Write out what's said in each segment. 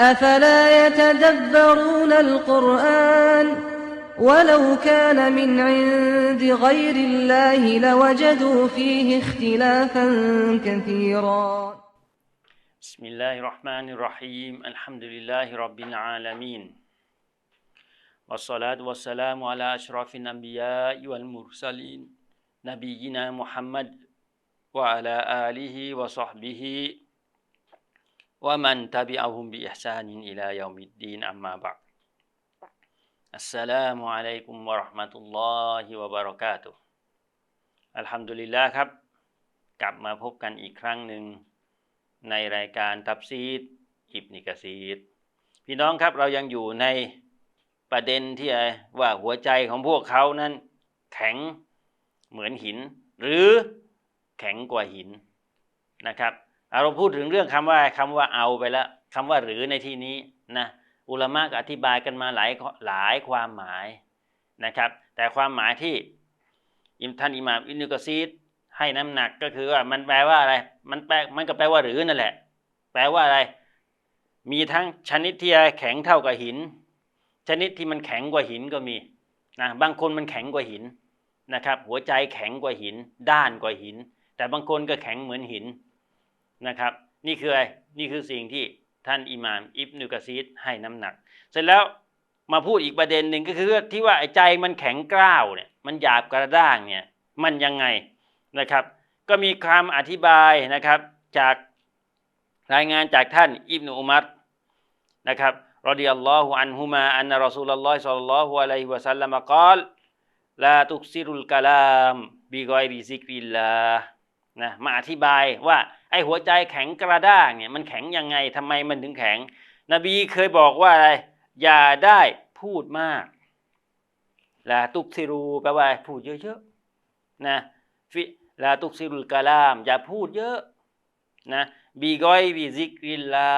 أفلا يتدبرون القرآن ولو كان من عند غير الله لوجدوا فيه اختلافا كثيرا. بسم الله الرحمن الرحيم. الحمد لله رب العالمين. والصلاة والسلام على أشرف الأنبياء والمرسلين نبينا محمد وعلى آله وصحبه ว่ามันตาบิอาฮุมบิอิฮซานินอิลายามิดดีนอัมมาบักอัสสลามุอะลัยกุมวะราะห์มะตุลลอฮิวะบารอกาตุอัลฮัมดุลิลลาห์ครับ กลับมาพบกันอีกครั้งหนึ่ง ในรายการตับซีดอิบนิกะซีดพี่น้องครับเรายังอยู่ในประเด็นที่ว่าหัวใจของพวกเขานั้น แข็งเหมือนหิน หรือแข็งกว่าหินนะครับ เราพูดถึงเรื่องคำว่าคำว่าเอาไปแล้วคำว่าหรือในที่นี้นะอุลามะก็อธิบายกันมาหลายหลายความหมายนะครับ แต่ความหมายที่อิมท่านอิหม่ามอินุกะซีดให้น้ำหนักก็คือว่ามันแปลว่าอะไร มันแปลมันก็แปลว่าหรือนั่นแหละ แปลว่าอะไร มีทั้งชนิดที่แข็งเท่ากับหิน ชนิดที่มันแข็งกว่าหินก็มีนะบางคนมันแข็งกว่าหินนะครับ หัวใจแข็งกว่าหิน ด้านกว่าหิน แต่บางคนก็แข็งเหมือนหิน นะครับ นี่คืออะไรนี่คือสิ่งที่ท่านอิหม่ามอิบนุกะซีดให้น้ำหนัก เสร็จแล้วมาพูดอีกประเด็นหนึ่งก็คือที่ว่าใจมันแข็งกร้าวเนี่ยมันหยาบกระด้างเนี่ยมันยังไงนะครับ ก็มีคำอธิบายนะครับจากรายงานจากท่านอิบนุอุมัรนะครับรดิยัลลอฮุอันฮุมาอันรอซูลลลอฮิศ็อลลัลลอฮุอะลัยฮิวะสัลลัมกล่าวลาตุกซิรุลกะลามบิกอยริซิกริลลา นะมาอธิบายว่าไอหัวใจแข็งกระด้างเนี่ยมันแข็งยังไงทำไมมันถึงแข็ง นบีเคยบอกว่าอะไรอย่าได้พูดมากลาตุกซิรูแปลว่าพูดเยอะๆนะฟิลาตุกซิรุลกะลาม อย่าพูดเยอะนะบีกอยบิซิกริลลา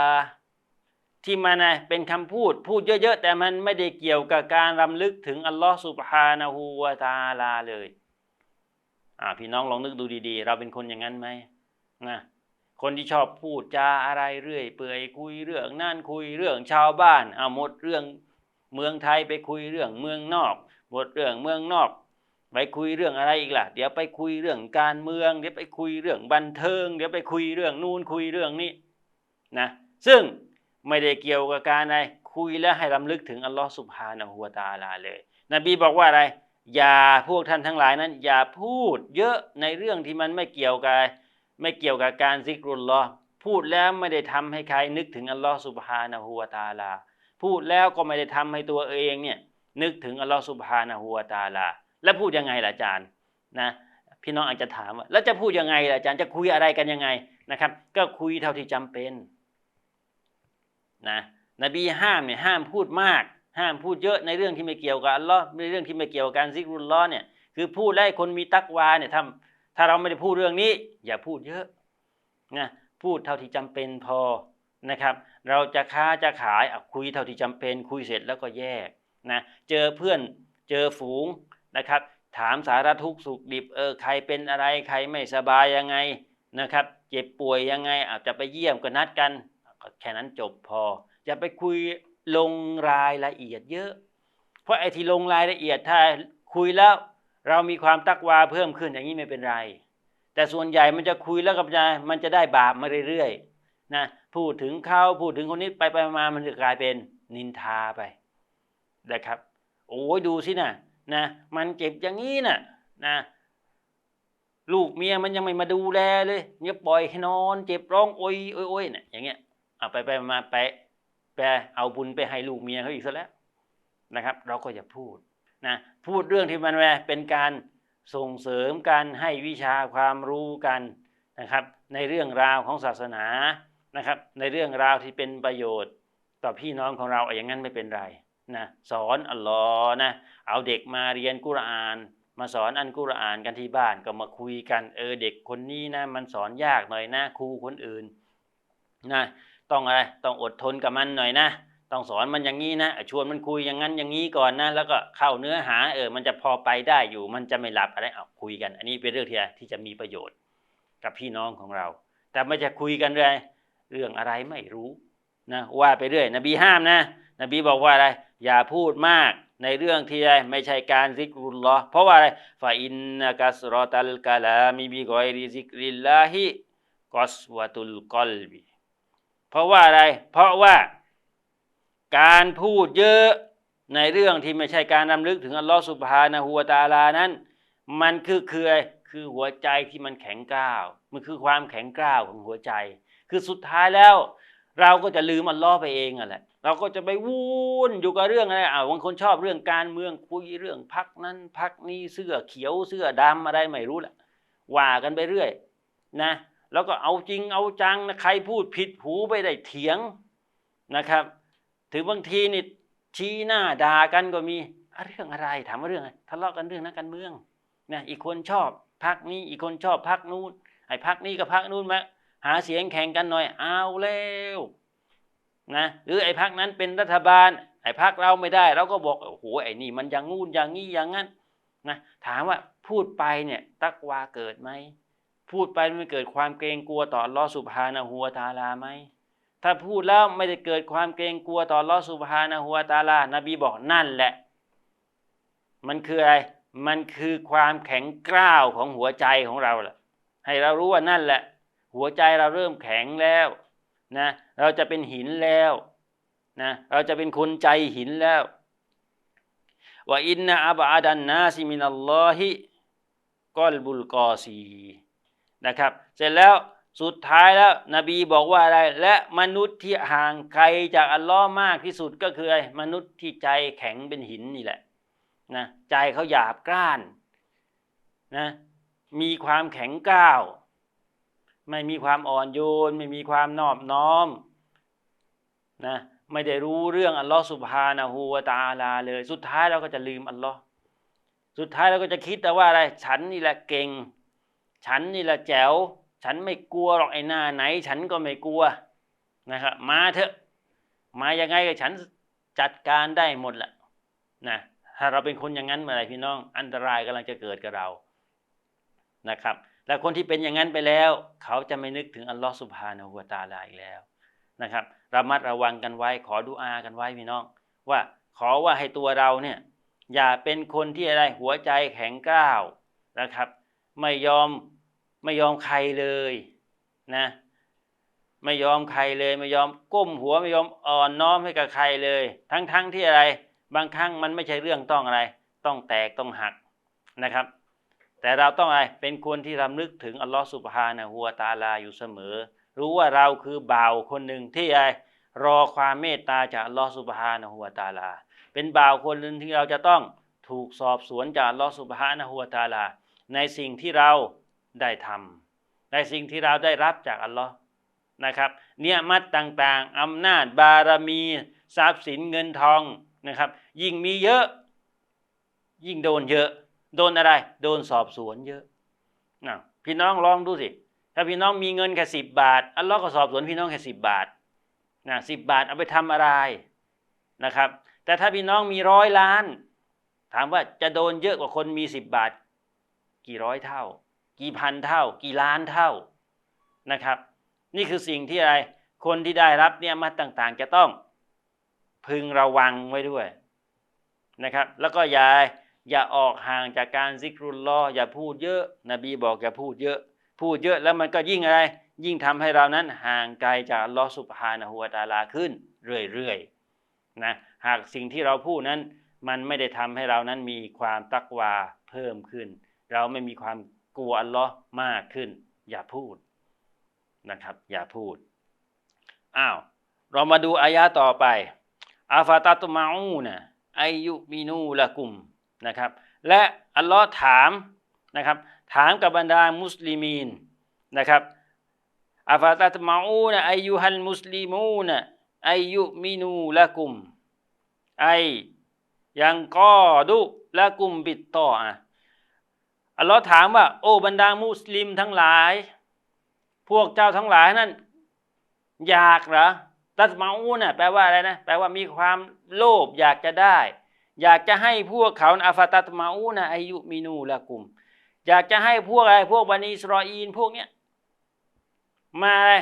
ที่มันนะเป็นคำพูดพูดเยอะๆ แต่มันไม่ได้เกี่ยวกับการรำลึกถึงอัลลอฮ์สุบฮานะฮูวาตาลาเลย อ่าพี่น้องลองนึกดูดีๆ เราเป็นคนอย่างนั้นไหมนะคนที่ชอบพูดจาอะไรเรื่อย เปื่อยคุยเรื่องนั่นคุยเรื่องชาวบ้านเอาหมดเรื่องเมืองไทยไปคุยเรื่องเมืองนอกหมดเรื่องเมืองนอก ไปคุยเรื่องอะไรอีกล่ะ เดี๋ยวไปคุยเรื่องการเมือง เดี๋ยวไปคุยเรื่องบันเทิง เดี๋ยวไปคุยเรื่องนู่นคุยเรื่องนี้นะซึ่งไม่ได้เกี่ยวกับการอะไรคุยแล้วให้รำลึกถึงอัลลอฮฺสุบฮานะฮูวาตาลาเลย นบีบอกว่าอะไร อย่าพวกท่านทั้งหลายนั้น อย่าพูดเยอะในเรื่องที่มันไม่เกี่ยวกับไม่เกี่ยวกับการซิกรุลลอพูดแล้วไม่ได้ทำให้ใครนึกถึงอัลลอฮฺสุบฮานะฮูวาตาลา พูดแล้วก็ไม่ได้ทำให้ตัวเองเนี่ยนึกถึงอัลลอฮฺสุบฮานะฮูวาตาลา แล้วพูดยังไงล่ะอาจารย์นะพี่น้องอาจจะถามว่าแล้วจะพูดยังไงล่ะอาจารย์จะคุยอะไรกันยังไงนะครับ ก็คุยเท่าที่จำเป็นนะนบีห้ามเนี่ยห้ามพูดมาก ห้ามพูดเยอะในเรื่องที่ไม่เกี่ยวกับอัลลอฮ์ในเรื่องที่ไม่เกี่ยวกับการซิกรุลลอ์เนี่ยคือพูดได้คนมีตักวาเนี่ยถ้าถ้าเราไม่ได้พูดเรื่องนี้ อย่าพูดเยอะนะพูดเท่าที่จำเป็นพอนะครับ เราจะค้าจะขายคุยเท่าที่จำเป็น คุยเสร็จแล้วก็แยกนะเจอเพื่อนเจอฝูงนะครับ ถามสารทุกข์สุขดิบเออใครเป็นอะไรใครไม่สบายยังไงนะครับ เจ็บป่วยยังไงอาจจะไปเยี่ยมก็นัดกันแค่นั้นจบพออย่าไปคุย ลงรายละเอียดเยอะ เพราะไอ้ที่ลงรายละเอียดถ้าคุยแล้วเรามีความตักวาเพิ่มขึ้นอย่างนี้ไม่เป็นไร แต่ส่วนใหญ่มันจะคุยแล้วกับจะมันจะได้บาปมาเรื่อยๆนะพูดถึงเขาพูดถึงคนนี้ไปไปมามันจะกลายเป็นนินทาไปนะครับ โอ้ยดูสินะนะมันเจ็บอย่างนี้นะ่ะนะลูกเมียมันยังไม่มาดูแลเลยเนี่ยปล่อยให้นอน เจ็บร้องโอยโอยโอยเนี่ยอย่างเงี้ยเอาไปไปมาไป ไปเอาบุญไปให้ลูกเมียเขาอีกซะแล้วนะครับ เราก็อย่าพูดนะพูดเรื่องที่มันเป็นการส่งเสริมกันให้วิชาความรู้กันนะครับ ในเรื่องราวของศาสนานะครับ ในเรื่องราวที่เป็นประโยชน์ต่อพี่น้องของเราอย่างนั้นไม่เป็นไรนะสอนอัลลอฮ์นะเอาเด็กมาเรียนกุรอาน มาสอนอันกุรอานกันที่บ้านก็มาคุยกันเออเด็กคนนี้นะมันสอนยากหน่อยนะครูคนอื่นนะ ต้องอะไรต้องอดทนกับมันหน่อยนะ ต้องสอนมันอย่างนี้นะชวนมันคุยอย่างนั้นอย่างนี้ก่อนนะ แล้วก็เข้าเนื้อหาเออมันจะพอไปได้อยู่มันจะไม่หลับอะไรเอาคุยกัน อันนี้เป็นเรื่องที่ที่จะมีประโยชน์กับพี่น้องของเรา แต่ไม่จะคุยกันเลยเรื่องอะไรไม่รู้นะว่าไปเรื่อย นบีห้ามนะ นบีบอกว่าอะไร อย่าพูดมากในเรื่องที่อะไรไม่ใช่การซิกรุลลอเพราะว่าอะไรฟาอินนกัสรอตัลกะลามีบิกอยริซิกริลลาฮิกอสวะตุลกอลบี เพราะว่าอะไร เพราะว่าการพูดเยอะในเรื่องที่ไม่ใช่การนำลึกถึงอัลลอฮ์สุบฮานะฮูวตาลานั้น มันคือคืออะไรคือหัวใจที่มันแข็งกร้าว มันคือความแข็งกร้าวของหัวใจ คือสุดท้ายแล้ว เราก็จะลืมอัลลอฮ์ไปเองอะแหละเราก็จะไปวุ่นอยู่กับเรื่องอะไรอ่าบางคนชอบเรื่องการเมืองคุยเรื่องพักนั้นพักนี้เสื้อเขียวเสื้อดำอะไรไม่รู้แหละว่ากันไปเรื่อย นะ แล้วก็เอาจริงเอาจังนะใครพูดผิดหูไปได้เถียงนะครับ ถึงบางทีนี่ชี้หน้าด่ากันก็มีเรื่องอะไรถามว่าเรื่องอะไรทะเลาะกันเรื่องนักการเมืองนะอีกคนชอบพักนี้อีกคนชอบพักนู้นไอ้พักนี้กับพักนู้นมาหาเสียงแข่งกันหน่อยเอาแล้วนะหรือไอ้พักนั้นเป็นรัฐบาล ไอ้พักเราไม่ได้ เราก็บอกโอ้โหไอ้นี่มันอย่างงูนอย่างนี้อย่างนั้นนะถามว่าพูดไปเนี่ยตักวาเกิดไหม พูดไปมันเกิดความเกรงกลัวต่อลอสุบฮานะฮูวตาลาไหมถ้าพูดแล้วไม่ได้เกิดความเกรงกลัวต่อลอสุบฮานะฮัวตาลานบีบอกนั่นแหละ มันคืออะไร มันคือความแข็งกร้าวของหัวใจของเราแหละให้เรารู้ว่านั่นแหละ หัวใจเราเริ่มแข็งแล้วนะเราจะเป็นหินแล้วนะเราจะเป็นคนใจหินแล้วว่าอินนะอับอาดันนาซิมินัลลอฮิกอลบุลกอซี นะครับ เสร็จแล้วสุดท้ายแล้วนบีบอกว่าอะไร และมนุษย์ที่ห่างไกลจากอัลลอฮ์มากที่สุดก็คืออะไอ้มนุษย์ที่ใจแข็งเป็นหินนี่แหละนะใจเขาหยาบกร้านนะมีความแข็งกร้าว ไม่มีความอ่อนโยน ไม่มีความนอบน้อมนะไม่ได้รู้เรื่องอัลลอฮ์สุบฮานะฮูวตาลาเลย สุดท้ายเราก็จะลืมอัลลอฮ์สุดท้ายเราก็จะคิดแต่ว่าอะไร ฉันนี่แหละเก่ง ฉันนี่แหละแจ๋ว ฉันไม่กลัวหรอกไอ้หน้าไหน ฉันก็ไม่กลัวนะครับมาเถอะ มายังไงกับฉันจัดการได้หมดแหละนะถ้าเราเป็นคนอย่างนั้นเมื่อไรพี่น้อง อันตรายกำลังจะเกิดกับเรานะครับ และคนที่เป็นอย่างนั้นไปแล้ว เขาจะไม่นึกถึงอัลลอฮฺสุบฮานะฮูวตาลาอีกแล้วนะครับระมัดระวังกันไว้ ขอดุอากันไว้พี่น้อง ว่าขอว่าให้ตัวเราเนี่ยอย่าเป็นคนที่อะไรหัวใจแข็งกร้าวนะครับ ไม่ยอมไม่ยอมใครเลยนะไม่ยอมใครเลย ไม่ยอมก้มหัวไม่ยอมอ่อนน้อมให้กับใครเลย ทั้งๆทที่อะไร บางครั้งมันไม่ใช่เรื่องต้องอะไร ต้องแตกต้องหักนะครับ แต่เราต้องอะไรเป็นคนที่รำลึกถึงอัลลอฮฺสุบฮานะฮูวตาลาอยู่เสมอ รู้ว่าเราคือบ่าวคนหนึ่งที่อะไรรอความเมตตาจากอัลลอฮฺสุบฮานะฮูวตาลา เป็นบ่าวคนหนึ่งที่เราจะต้องถูกสอบสวนจากอัลลอฮฺสุบฮานะฮูวตาลา ในสิ่งที่เราได้ทำในสิ่งที่เราได้รับจากอัลลอฮ์นะครับ เนี่ยมัดต่างๆอำนาจบารมีทรัพย์สินเงินทองนะครับ ยิ่งมีเยอะ ยิ่งโดนเยอะ โดนอะไร โดนสอบสวนเยอะนะพี่น้องลองดูสิถ้าพี่น้องมีเงินแค่สิบบาท อัลลอฮ์ก็สอบสวนพี่น้องแค่สิบบาทนะสิบบาทเอาไปทำอะไรนะครับ แต่ถ้าพี่น้องมีร้อยล้าน ถามว่าจะโดนเยอะกว่าคนมีสิบบาท กี่ร้อยเท่า กี่พันเท่า กี่ล้านเท่านะครับ นี่คือสิ่งที่อะไรคนที่ได้รับเนี่ยมาต่างๆ จะต้องพึงระวังไว้ด้วยนะครับ แล้วก็อย่าอย่าออกห่างจากการซิกรุลลออย่าพูดเยอะ นบีบอกอย่าพูดเยอะ พูดเยอะแล้วมันก็ยิ่งอะไร ยิ่งทำให้เรานั้นห่างไกลจากลอสุบฮานะฮูวตาลาขึ้นเรื่อยๆนะหากสิ่งที่เราพูดนั้น มันไม่ได้ทำให้เรานั้นมีความตักวาเพิ่มขึ้น เราไม่มีความกลัวอัลลอฮ์มากขึ้น อย่าพูดนะครับ อย่าพูดอ้าวเรามาดูอายะต่อไปอาฟาตาตุมาอูนะอายุมินูละกุมนะครับ และอัลลอฮ์ถามนะครับ ถามกับบรรดามุสลิมีนนะครับอาฟาตาตุมาอูนะอายุฮัลมุสลิมูนะอายุมินูละกุมไอยังกอดุละกุมบิดต่ออะ อัลลอฮ์ถามว่า โอ้บรรดามุสลิมทั้งหลาย พวกเจ้าทั้งหลายนั้นอยากเหรอตัสมาอูน่ะแปลว่าอะไรนะแปลว่ามีความโลภอยากจะได้ อยากจะให้พวกเขาอาฟาตัสมาอูน่ะอายุมินูละกุม อยากจะให้พวกอะไรพวกบันิสรออีนพวกเนี้ยมาอะไร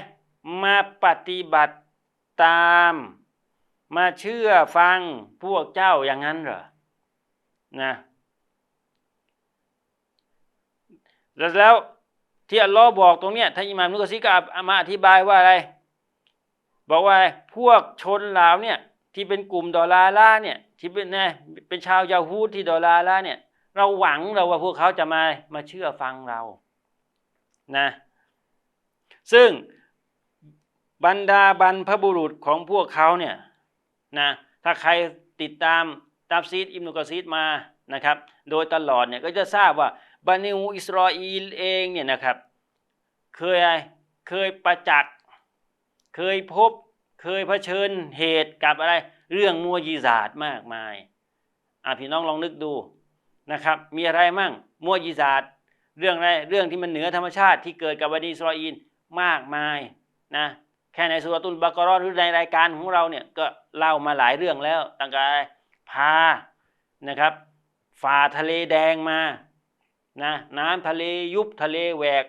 มาปฏิบัติตาม มาเชื่อฟังพวกเจ้าอย่างนั้นเหรอนะ แล้วแล้วที่อัลลอฮ์บอกตรงเนี้ยท่านอิหม่ามนุกซีก็เอามาอธิบายว่าอะไร บอกว่าพวกชนเหล่าเนี่ยที่เป็นกลุ่มดอลาล่าเนี่ยที่เป็นนะเป็นชาวยาฮูดที่ดอลาล่าเนี่ย เราหวังเราว่าพวกเขาจะมามาเชื่อฟังเรานะซึ่งบรรดาบรรพบุรุษของพวกเขาเนี่ยนะถ้าใครติดตามตับซีดอิมนุกซีดมานะครับ โดยตลอดเนี่ยก็จะทราบว่า บันิวอิสราเอลเองเนี่ยนะครับ เคยอะไรเคยประจักษ์เคยพบเคยเผชิญเหตุกับอะไร เรื่องมัวยีศาสตร์มากมายอะพี่น้องลองนึกดูนะครับ มีอะไรมั่งมัวยีศาสตร์เรื่องอะไรเรื่องที่มันเหนือธรรมชาติที่เกิดกับบันิอิสราเอลมากมายนะแค่ในสุรตุลบากรอหรือในรายการของเราเนี่ยก็เล่ามาหลายเรื่องแล้วตั้งแต่พานะครับ ฝ่าทะเลแดงมา นะน้ำทะเลยุบทะเลแหวก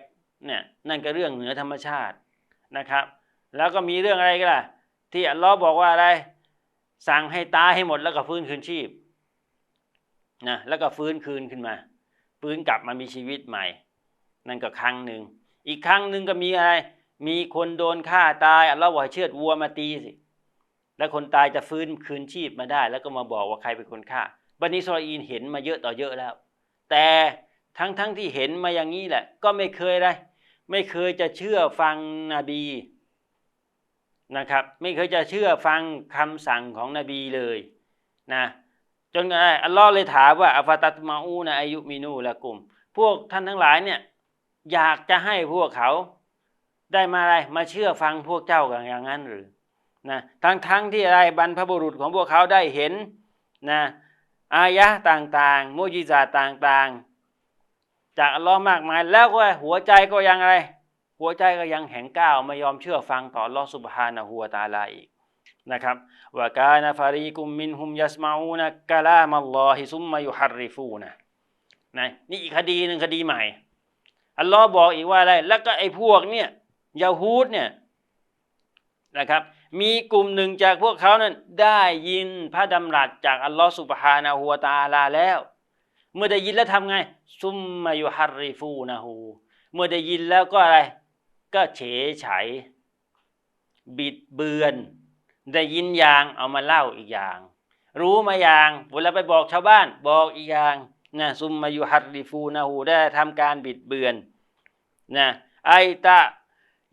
เนี่ยนั่นก็เรื่องเหนือธรรมชาตินะครับ แล้วก็มีเรื่องอะไรกันล่ะ ที่อัลลอฮ์บอกว่าอะไร สั่งให้ตายให้หมดแล้วก็ฟื้นคืนชีพนะแล้วก็ฟื้นคืนขึ้นมา ฟื้นกลับมามีชีวิตใหม่ นั่นก็ครั้งหนึ่ง อีกครั้งหนึ่งก็มีอะไร มีคนโดนฆ่าตายอัลลอฮ์บอกให้เชือดวัวมาตีสิ แล้วคนตายจะฟื้นคืนชีพมาได้ แล้วก็มาบอกว่าใครเป็นคนฆ่าบันิสราเอลเห็นมาเยอะต่อเยอะแล้ว แต่ ทั้งทั้งที่เห็นมาอย่างนี้แหละ ก็ไม่เคยอะไรไม่เคยจะเชื่อฟังนบีนะครับ ไม่เคยจะเชื่อฟังคำสั่งของนบีเลยนะจนอะไรอัลลอฮ์เลยถามว่าอัฟตัตมาอูนะอายุมินูละกลุ่ม พวกท่านทั้งหลายเนี่ยอยากจะให้พวกเขาได้มาอะไรมาเชื่อฟังพวกเจ้ากันอย่างนั้นหรือนะทั้งทั้งที่อะไรบรรพบุรุษของพวกเขาได้เห็นนะอายะต่างๆมุจิซาต่างๆ จากอัลลอฮ์มากมาย แล้วก็หัวใจก็ยังอะไร หัวใจก็ยังแข็งก้าวไม่ยอมเชื่อฟังต่ออัลลอฮ์สุบฮานะฮูวตาลาอีกนะครับว่ากานฟารีกุมมินฮุมยัสมาอูนะกะลามัลลอฮิซุมมายุฮัรริฟูนะนะนี่อีกคดีหนึ่งคดีใหม่ อัลลอฮ์บอกอีกว่าอะไร แล้วก็ไอ้พวกเนี่ยยาฮูดเนี่ยนะครับมีกลุ่มหนึ่งจากพวกเขานั้นได้ยินพระดำรัสจากอัลลอฮ์สุบฮานะฮูวตาลาแล้ว เมื่อได้ยินแล้วทำไง ซุมมายุฮัรริฟูนะฮูเมื่อได้ยินแล้วก็อะไร ก็เฉยเฉยบิดเบือน ได้ยินอย่างเอามาเล่าอีกอย่าง รู้มาอย่างเวลาไปบอกชาวบ้าน บอกอีกอย่างนะซุมมายุฮัรริฟูนะฮูได้ทำการบิดเบือนนะไอตะ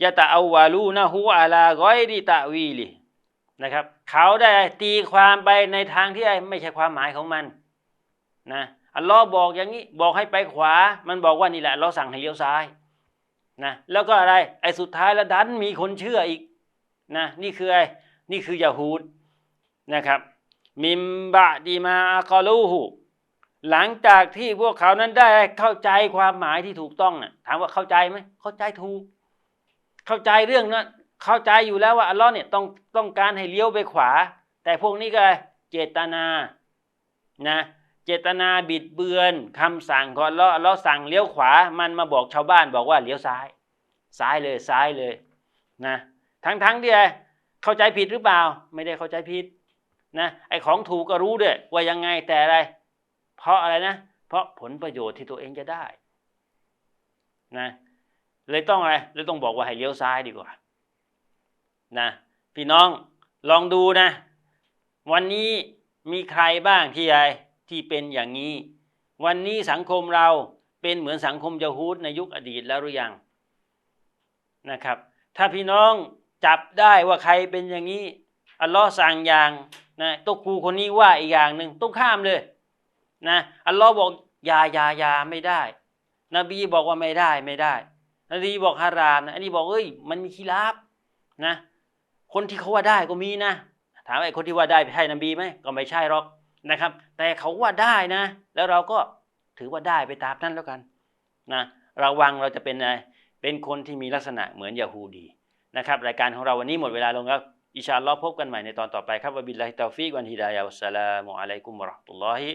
ยะตะอาวาลูนะฮูอาลากอยดิตะวีลินะครับ เขาได้ตีความไปในทางที่ไม่ใช่ความหมายของมันนะ อัลลอฮ์บอกอย่างนี้บอกให้ไปขวา มันบอกว่านี่แหละเราสั่งให้เลี้ยวซ้ายนะแล้วก็อะไรไอ้สุดท้ายแล้วดันมีคนเชื่ออีกนะนี่คืออะไรนี่คือยาฮูดนะครับมิมบะดีมาอักอลูหูหลังจากที่พวกเขานั้นได้เข้าใจความหมายที่ถูกต้องนะ่ะถามว่าเข้าใจไหมเข้าใจถูก เข้าใจเรื่องนั้นเข้าใจอยู่แล้วว่าอัลลอฮ์เนี่ยต้องต้องการให้เลี้ยวไปขวา แต่พวกนี้ก็เจตนานะ เจตนาบิดเบือนคำสั่งของอัลลอฮ์อัลลอฮ์สั่งเลี้ยวขวา มันมาบอกชาวบ้านบอกว่าเลี้ยวซ้าย ซ้ายเลยซ้ายเลยนะทั้งทั้งที่เข้าใจผิดหรือเปล่า ไม่ได้เข้าใจผิดนะไอของถูกก็รู้ด้วยว่ายังไงแต่อะไร เพราะอะไรนะ เพราะผลประโยชน์ที่ตัวเองจะได้นะเลยต้องอะไรเลยต้องบอกว่าให้เลี้ยวซ้ายดีกว่านะพี่น้องลองดูนะ วันนี้มีใครบ้างที่ไร ที่เป็นอย่างนี้ วันนี้สังคมเราเป็นเหมือนสังคมยาฮูดในยุคอดีตแล้วหรือยังนะครับ ถ้าพี่น้องจับได้ว่าใครเป็นอย่างนี้อัลลอฮ์สั่งอย่างนะตัวครูคนนี้ว่าอีกอย่างหนึ่งต้องข้ามเลยนะอัลลอฮ์บอกอยาอยาอยาไม่ได้ นบีบอกว่าไม่ได้ไม่ได้ นบีบอกฮารามนะอันนี้บอกเอ้ยมันมีคีราบนะ คนที่เขาว่าได้ก็มีนะ ถามไอ้คนที่ว่าได้ใช่นบีไหมก็ไม่ใช่หรอก นะครับ แต่เขาว่าได้นะ แล้วเราก็ถือว่าได้ไปตามนั้นแล้วกันนะระวังเราจะเป็นอะไรเป็นคนที่มีลักษณะเหมือนยาฮูดีนะครับ รายการของเราวันนี้หมดเวลาลงแล้วอิชาอัลลอฮ์พบกันใหม่ในตอนต่อไปครับวะบิลลาฮิตาฟิกวันฮิดายะวัสสลามุอะลัยกุมวะเราะห์ตุลลอฮิ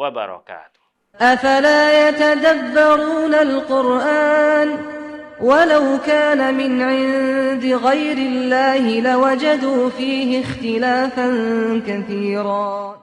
วะบะเราะกาตุฮ์ أفلا يتدبرون القرآن ولو كان من عند غير الله لوجدوا فيه اختلافا كثيرا